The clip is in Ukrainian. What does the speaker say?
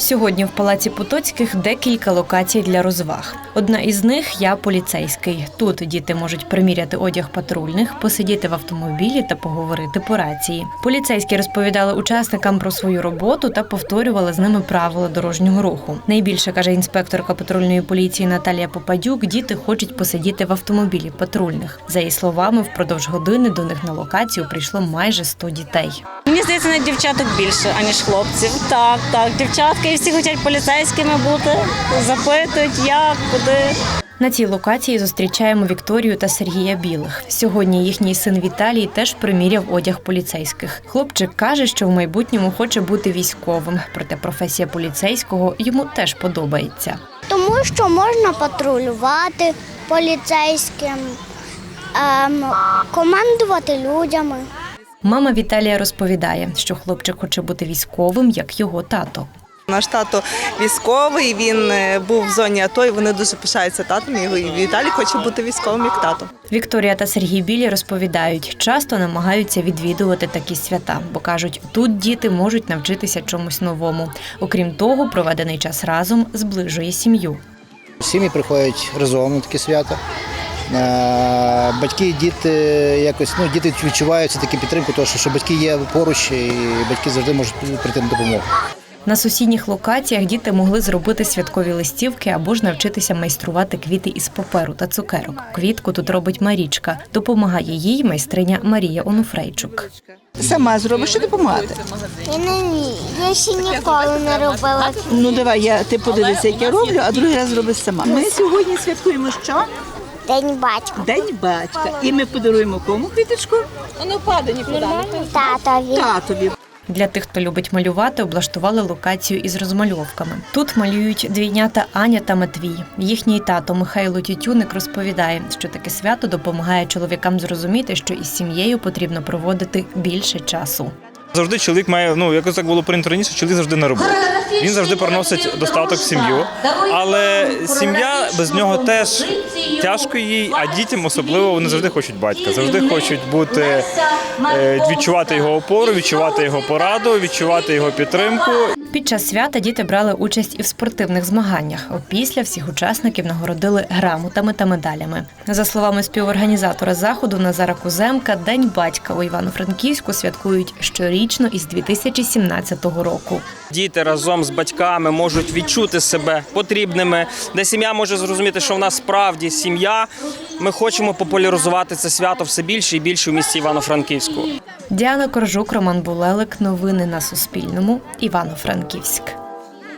Сьогодні в палаці Потоцьких декілька локацій для розваг. Одна із них я поліцейський. Тут діти можуть приміряти одяг патрульних, посидіти в автомобілі та поговорити по рації. Поліцейські розповідали учасникам про свою роботу та повторювали з ними правила дорожнього руху. Найбільше каже інспекторка патрульної поліції Наталія Попадюк. Діти хочуть посидіти в автомобілі патрульних. За її словами, впродовж години до них на локацію прийшло майже 100 дітей. Мені здається, навіть дівчаток більше, аніж хлопців. Так, так, дівчатки і всі хочуть поліцейськими бути, запитують, як, куди. На цій локації зустрічаємо Вікторію та Сергія Білих. Сьогодні їхній син Віталій теж приміряв одяг поліцейських. Хлопчик каже, що в майбутньому хоче бути військовим, проте професія поліцейського йому теж подобається. Тому що можна патрулювати поліцейським, ем, командувати людьми. Мама Віталія розповідає, що хлопчик хоче бути військовим, як його тато. Наш тато військовий, він е, був в зоні АТО, і вони дуже пишаються татом. І Віталій хоче бути військовим як тато. Вікторія та Сергій Білі розповідають, часто намагаються відвідувати такі свята, бо кажуть, тут діти можуть навчитися чомусь новому. Окрім того, проведений час разом зближує сім'ю. Сім'ї приходять разом на такі свята. Е, Батьки і діти якось ну діти відчувають таку підтримку, тому що, що батьки є поруч, і батьки завжди можуть прийти на допомогу. На сусідніх локаціях діти могли зробити святкові листівки або ж навчитися майструвати квіти із паперу та цукерок. Квітку тут робить Марічка. Допомагає їй майстриня Марія Онуфрейчук. Сама зробиш, що допомагати. Я не вмію. Я ще ніколи не робила. Ну давай, я ти подивися, як я роблю, а другий раз зробиш сама. Ми сьогодні святкуємо що? День батька. День батька. І ми подаруємо кому квіточку? Татові. Татові. Для тих, хто любить малювати, облаштували локацію із розмальовками. Тут малюють двійнята Аня та Матвій. Їхній тато Михайло Тютюник розповідає, що таке свято допомагає чоловікам зрозуміти, що із сім'єю потрібно проводити більше часу. Завжди чоловік має, ну якось так було прийнято раніше, чоловік завжди на роботі. Він завжди приносить достаток в сім'ю. Але сім'я без нього теж тяжко їй, а дітям особливо вони завжди хочуть батька, завжди хочуть бути е, відчувати його опору, відчувати його пораду, відчувати його підтримку. Під час свята діти брали участь і в спортивних змаганнях. Опісля всіх учасників нагородили грамотами та медалями. За словами співорганізатора заходу Назара Куземка, День батька у Івано-Франківську святкують щорічно із 2017 року. Діти разом з батьками можуть відчути себе потрібними, де сім'я може зрозуміти, що в нас справді сім'я. Ми хочемо популяризувати це свято все більше і більше в місті Івано-Франківську. Діана Коржук, Роман Булелик. Новини на Суспільному. Івано-Франківськ.